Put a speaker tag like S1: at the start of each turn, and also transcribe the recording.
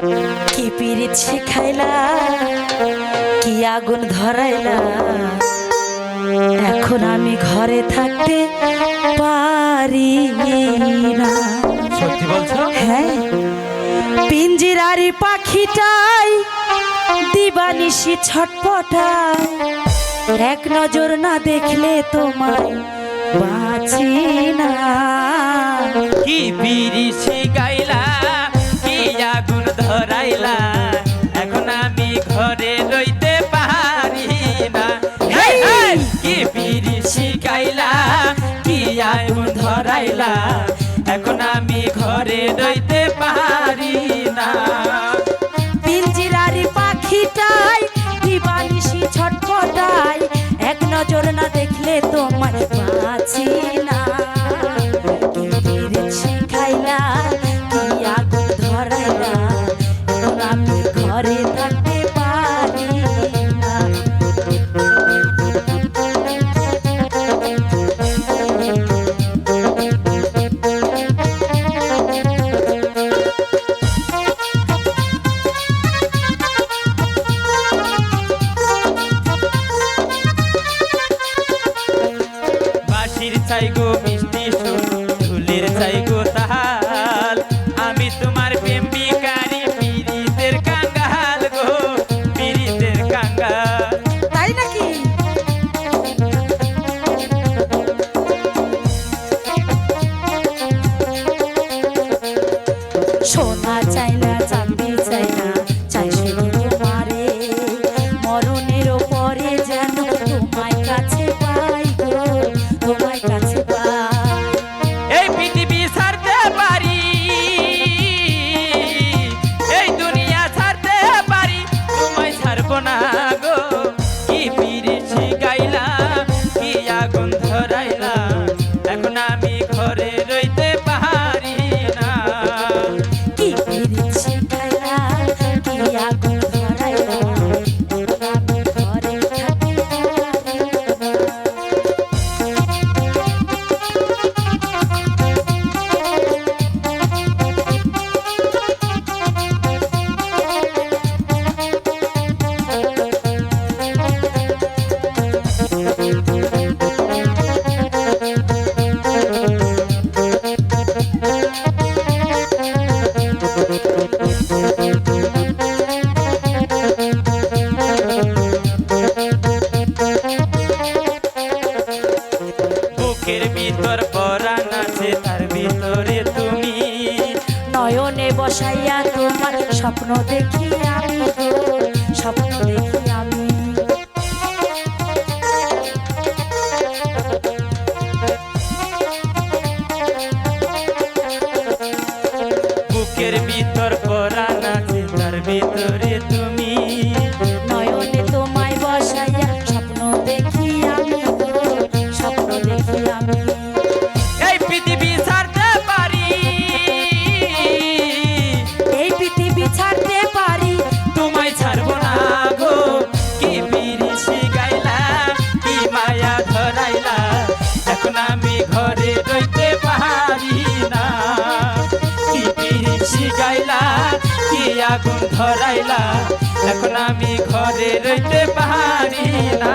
S1: কি পিরিত শিখাইলা কি আগুন ধরাইলা? এখন আমি ঘরে থাকতে পারি না।
S2: সত্যি বলছো?
S1: হ্যাঁ পিঞ্জিরারি পাখিটাই দিবানিশি ছটপটায় এক নজর না দেখলে তোমায় বাঁচি না।
S2: কি বিড়ি রইতে পারি না! কি বিড়ি গাইলা কি আগুন ধরাইলা। এখন আমি ঘরে রইতে পারি না।
S1: পিঞ্জিরারি পাখিটাই দিবানিশি ছটপটায় এক নজর না দেখলে তোমায় বাঁচি
S2: বুকের ভিতর পরাণ আছে তার ভিতরে তুমি।
S1: নয়নে বসাইয়া তোমার স্বপ্ন দেখি স্বপ্ন
S2: ঘরে রইতে পারি না। কি বিরিশি গাইলা, কি আগুন ধরাইলা, এখন আমি ঘরে রইতে পারি না।